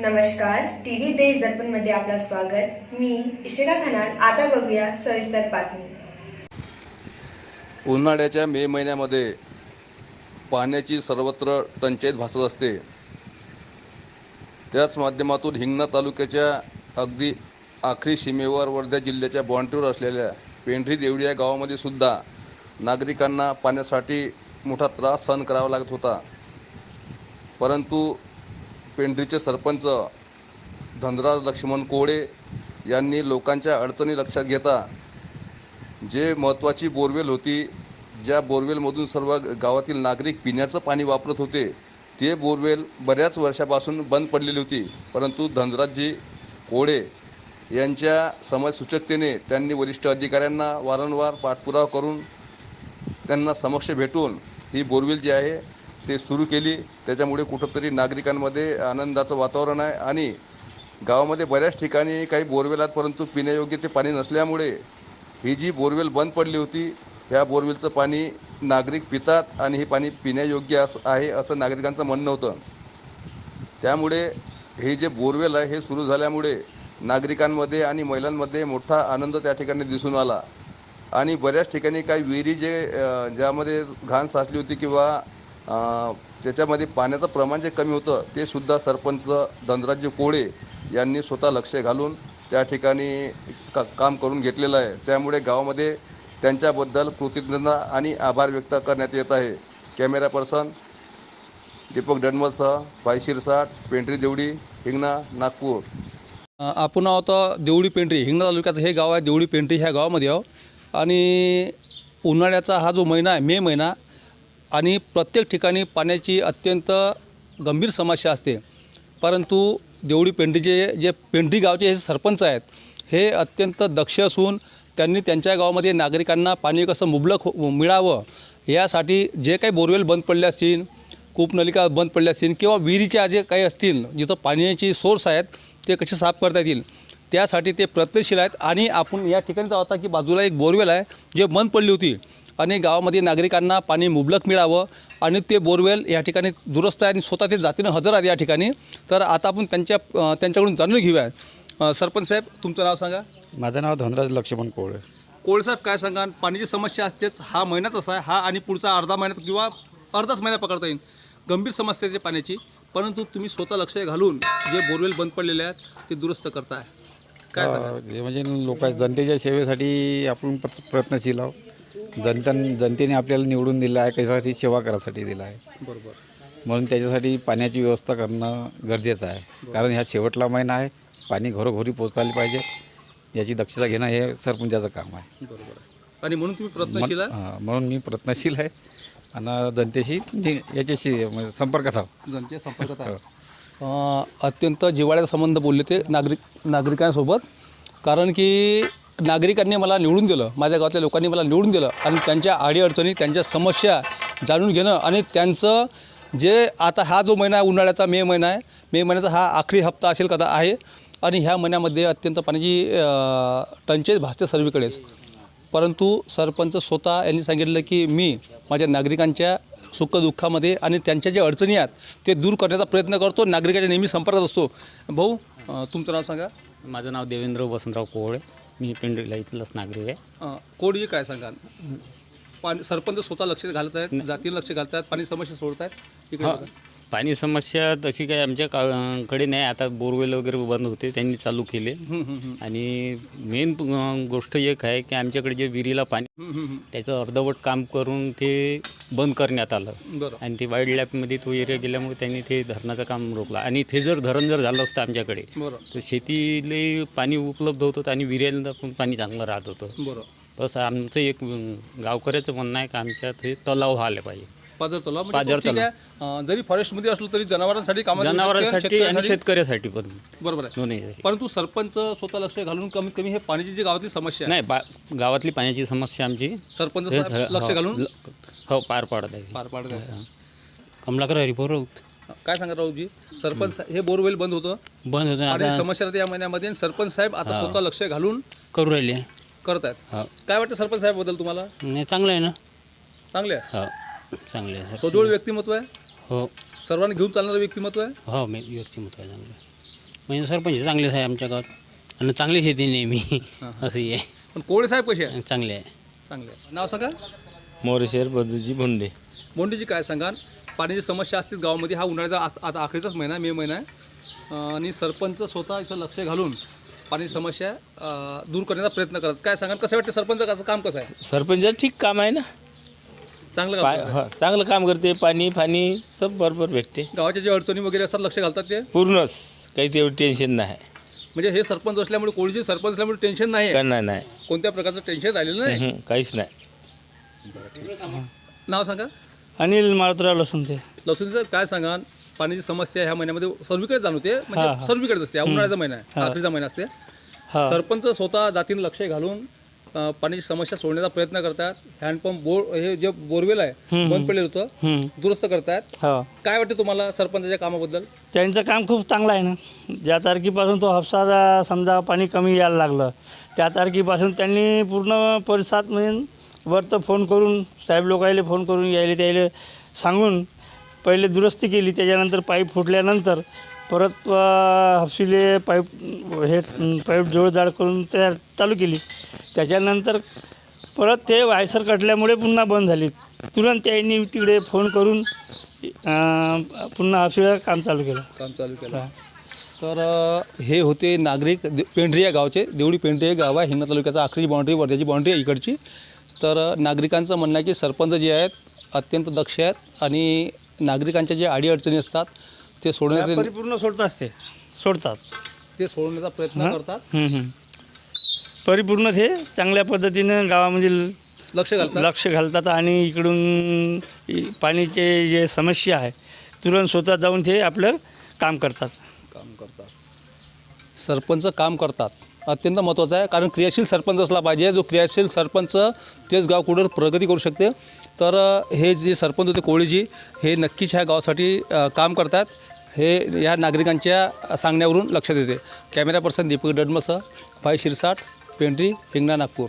नमस्कार. टीव्ही देश दर्पणमध्ये आपलं स्वागत. मी इशिका खनाल. आता बघूया सविस्तर बातमी. उन्हाळ्याच्या मे महिन्यामध्ये पाण्याची सर्वत्र टंचाईत भासत असते. त्याच माध्यमातून हिंगणा तालुक्याच्या अगदी आखरी सीमेवर वर्धा जिल्ह्याच्या बॉन्ड्रीवर असलेल्या पेंढरी देवडी या गावामध्ये सुद्धा नागरिकांना पाण्यासाठी मोठा त्रास सहन करावा लागत होता. परंतु पेंढरीचे सरपंच धनराज लक्ष्मण कोळे यांनी लोकांच्या अडचणी लक्षात घेता जे महत्त्वाची बोरवेल होती ज्या बोरवेलमधून सर्व गावातील नागरिक पिण्याचं पाणी वापरत होते ते बोरवेल बऱ्याच वर्षापासून बंद पडलेली होती. परंतु धनराजजी कोळे यांच्या समयसूचकतेने त्यांनी वरिष्ठ अधिकाऱ्यांना वारंवार पाठपुरावा करून त्यांना समक्ष भेटून ही बोरवेल जी आहे ते सुरू केली. त्याच्यामुळे कुठंतरी नागरिकांमध्ये आनंदाचं वातावरण आहे. आणि गावामध्ये बऱ्याच ठिकाणी काही बोरवेल आहेत परंतु पिण्यायोग्य ते पाणी नसल्यामुळे ही जी बोरवेल बंद पडली होती ह्या बोरवेलचं पाणी नागरिक पितात आणि हे पाणी पिण्यायोग्य अस आहे असं नागरिकांचं म्हणणं होतं. त्यामुळे हे जे बोरवेल आहे हे सुरू झाल्यामुळे नागरिकांमध्ये आणि महिलांमध्ये मोठा आनंद त्या ठिकाणी दिसून आला. आणि बऱ्याच ठिकाणी काही विहिरी जे ज्यामध्ये घाण साचली होती किंवा त्याच्यामध्ये पाण्याचं प्रमाण जे कमी होतं ते सुद्धा सरपंच धनराज कोळे यांनी स्वतः लक्ष घालून त्या ठिकाणी का काम करून घेतलेलं आहे. त्यामुळे गावामध्ये त्यांच्याबद्दल कृतज्ञता आणि आभार व्यक्त करण्यात येत आहे. कॅमेरा पर्सन दीपक डनमलसह भाई शिरसाट पेंढरी देवडी हिंगणा नागपूर. आपण आहोत देवळी पेंढरी हिंगणा तालुक्याचं हे गाव आहे देवळी पेंढरी ह्या गावामध्ये आहो आणि उन्हाळ्याचा हा जो महिना आहे मे महिना आणि प्रत्येक ठिकाणी पाण्याची अत्यंत गंभीर समस्या असते. परंतु देवळी पेंढरीचे जे पेंढरी गावचे हे सरपंच आहेत हे अत्यंत दक्ष असून त्यांनी त्यांच्या गावामध्ये नागरिकांना पाणी कसं मुबलक हो मिळावं यासाठी जे काही बोरवेल बंद पडले असतील कूपनलिका बंद पडल्या असतील किंवा विहिरीच्या जे काही असतील जिथं पाण्याची सोर्स आहेत ते कसे साफ करता येतील त्यासाठी ते प्रयत्नशील आहेत. आणि आपण या ठिकाणी जाऊ होता की बाजूला एक बोरवेल आहे जे बंद पडली होती आणि गावामध्ये नागरिकांना पाणी मुबलक मिळावं आणि ते बोरवेल या ठिकाणी दुरुस्त आहे आणि स्वतः ते जातीनं हजर आहेत या ठिकाणी. तर आता आपण त्यांच्या त्यांच्याकडून जाणून घेऊया. सरपंच साहेब तुमचं नाव सांगा. माझं नाव धनराज लक्ष्मण कोळे. कोळसाहेब काय सांगा पाण्याची समस्या असतेच हा महिनाच असा आहे हा आणि पुढचा अर्धा महिन्यात किंवा अर्धाच महिना पकडता येईल. गंभीर समस्या आहे पाण्याची परंतु तुम्ही स्वतः लक्ष घालून जे बोरवेल बंद पडलेले आहेत ते दुरुस्त करताय. काय म्हणजे लोक जनतेच्या सेवेसाठी आपण प्रयत्नशील आहोत. जनता जनतेने आपल्याला निवडून दिलं आहे कशासाठी सेवा करायसाठी दिलं आहे. बरोबर. म्हणून त्याच्यासाठी पाण्याची व्यवस्था करणं गरजेचं आहे. कारण ह्या शेवटला महिना आहे पाणी घरोघरी पोचतायला पाहिजे. याची दक्षता घेणं हे सरपंचाचं काम आहे. बरोबर आहे. आणि म्हणून तुम्ही प्रयत्नशील आहे? हां, म्हणून मी प्रयत्नशील आहे. आणि जनतेशी नि- याच्याशी म्हणजे संपर्कात आहो जनते संपर्कात आहे अं, अत्यंत जिव्हाळ्याचा संबंध बोलले ते नागरिक नागरिकांसोबत. कारण की नागरिकांनी मला निवडून दिलं माझ्या गावातल्या लोकांनी मला निवडून दिलं आणि त्यांच्या अडीअडचणी त्यांच्या समस्या जाणून घेणं आणि त्यांचं जे आता हा जो महिना आहे उन्हाळ्याचा मे महिना आहे मे महिन्याचा हा आखरी हप्ता असेल कदा आहे आणि ह्या महिन्यामध्ये अत्यंत पाण्याची अं, टंचाई भासते सर्वीकडेच. परंतु सरपंच स्वतः यांनी सांगितलं की मी माझ्या नागरिकांच्या सुखदुःखामध्ये आणि त्यांच्या ज्या अडचणी आहेत ते दूर करण्याचा प्रयत्न करतो. नागरिकाच्या नेहमी संपर्कात असतो. भाऊ तुमचं नाव सांगा. माझं नाव देवेंद्र वसंतराव कोवळे मी पिंडरीला इथलंच नागरिक आहे. कोडी काय सांगाल? पाणी सरपंच स्वतः लक्ष घालत आहेत जातीला लक्ष घालत आहेत पाणी समस्या सोडत आहेत. पाणी समस्या तशी काही आमच्या का- कडे नाही. आता बोरवेल वगैरे बंद होते त्यांनी चालू केले. आणि मेन गोष्ट एक आहे की आमच्याकडे जे विहिरीला पाणी त्याचं अर्धवट काम करून ते बंद करण्यात आलं. बरं. आणि ते वाईल्ड लाईफमध्ये तो एरिया गेल्यामुळे त्यांनी ते धरणाचं काम रोखलं. आणि ते जर धरण जर झालं असतं आमच्याकडे बरं. तर शेतीला पाणी उपलब्ध होतं आणि विहिरीला पण पाणी चांगलं राहत होतं. बरं. बस आमचं एक अं, गावकऱ्याचं म्हणणं आहे की आमच्यात हे तलाव व्हायला पाहिजे. पाजर तलाव म्हणजे पाझर तो ठीक आहे. अं, जरी फॉरेस्टमध्ये असलो तरी जनावरांसाठी कामात येऊ शकते, जनावरांसाठी आणि शेतकऱ्यांसाठी- शेतकऱ्यासाठी पण. बरोबर आहे. दोन्ही परंतु सरपंच स्वतः लक्ष घालून कमीत कमी हे पाण्याची जी गावातली समस्या आहे. नाही गावातली पाण्याची समस्या आमची. सरपंच हे साहेब लक्ष हो, घालून? ल- हो पार पाडत आहे. पार पाडत आहे. कमलाकर हरिपूर काय सांगा राहुलजी? सरपंच हे बोरवेल बंद होतं. बंद होतं आणि आता समस्या राहते या महिन्यामध्ये. आणि सरपंच साहेब आता स्वतः लक्ष घालून करू राहिले. करत आहेत हो. काय वाटतं सरपंच साहेबबद्दल तुम्हाला? नाही चांगलं आहे ना. चांगले आहे? हो. चांगले आहे. सजोड व्यक्तिमत्व आहे? हो. सर्वांनी घेऊन चालणारं व्यक्तिमत्व आहे? हो मी व्यक्तिमत्व आहे चांगलं. म्हणजे सरपंच चांगलेच आहे आमच्या गावात. आणि चांगली शेती नेहमी. असंही आहे. पण कोळे साहेब कसे आहे चांगले आहे. चांगले नाव सांगा? मोरेश्वर बदूजी भोंडे. मोंडीची काय सांगाल पाण्याची समस्या असतेच गावामध्ये. हा उन्हाळ्याचा आत- आता आखरीचाच महिना मे महिना आहे. अं, आणि सरपंच स्वतः इथं लक्ष घालून पाण्याची समस्या अं, दूर करण्याचा प्रयत्न करत काय सांगाल? कसं वाटतं सरपंचाचं काम कसं आहे? सरपंच ठीक काम आहे ना. चांगलं पा काम करतात. हा, चांगलं काम करते पाणी पाणी सब बरोबर भेटते. गावाच्या जे अडचणी वगैरे असतात लक्ष घालतात ते? पूर्णच काही तेवढं टेन्शन नाही. म्हणजे हे सरपंच असल्यामुळे कोळीचे सरपंच असल्यामुळे टेन्शन नाही? आहे करणार नाही. कोणत्या प्रकारचं टेन्शन राहिलेलं नाही? हं, काहीच नाही. नाव सांगा. अनिल मारुतराव लसून ते लसूणचं काय सांगा पाण्याची समस्या ह्या महिन्यामध्ये सर्वीकडे जाणवते म्हणजे सर्वीकडे असते हा उन्हाळ्याचा महिना आहे आखरीचा महिना असते. हा. सरपंच स्वतः जातीनं लक्ष घालून पाण्याची समस्या सोडण्याचा प्रयत्न करतात. हँडपंप बोर हे जे बोरवेल आहे बंद पडलेलं होतं. दुरुस्त करतायत हो. काय वाटतं तुम्हाला सरपंचाच्या कामाबद्दल? त्यांचं काम खूप चांगलं आहे ना. ज्या तारखेपासून तो हापसा समजा पाणी कमी यायला लागलं त्या तारखेपासून त्यांनी पूर्ण परिसरात म्हणजे वरतं फोन करून साहेब लोकायले फोन करून यायले त्याले सांगून पहिले दुरुस्ती केली त्याच्यानंतर पाईप फुटल्यानंतर परत हापशिले हापशीले पाईप हे पाईप जोडजाड करून तयार चालू केली. त्याच्यानंतर परत ते वायसर कटल्यामुळे पुन्हा बंद झाली. तुरंत त्यांनी तिकडे फोन करून पुन्हा हापशिला काम चालू केलं. काम चालू केलं. तर हे होते नागरिक पेंढरी या गावचे देवडी पेंढरी हे गाव आहे. हिंगणा तालुक्याचा आखरी बाउंड्री वर्ध्याची बाउंड्री आहे इकडची. तर नागरिकांचं म्हणणं आहे की सरपंच जे आहेत अत्यंत दक्ष आहेत आणि नागरिकांच्या ज्या अडीअडचणी असतात ते सोडण्याचे परिपूर्ण सोडतात ते सोडतात. ते सोडण्याचा प्रयत्न करतात. हम्म, हम्म. परिपूर्ण ते चांगल्या पद्धतीनं गावामध्ये लक्ष घालतात. लक्ष घालतात आणि इकडून इ- पाणीचे जे समस्या आहे तुरंत स्वतः जाऊन ते आपलं काम करतात. काम करतात. सरपंच काम करतात. अत्यंत महत्त्वाचं आहे कारण क्रियाशील सरपंच असला पाहिजे. जो क्रियाशील सरपंच तेच गाव कुठं प्रगती करू शकते. तर अ, हे जे सरपंच होते कोळीजी हे नक्कीच ह्या गावासाठी अ, काम करतात. हे या नागरिकांच्या सांगण्यावरून लक्षात येते. कॅमेरा पर्सन दीपक डडमसह भाई शिरसाट पेंढरी हिंगणा नागपूर.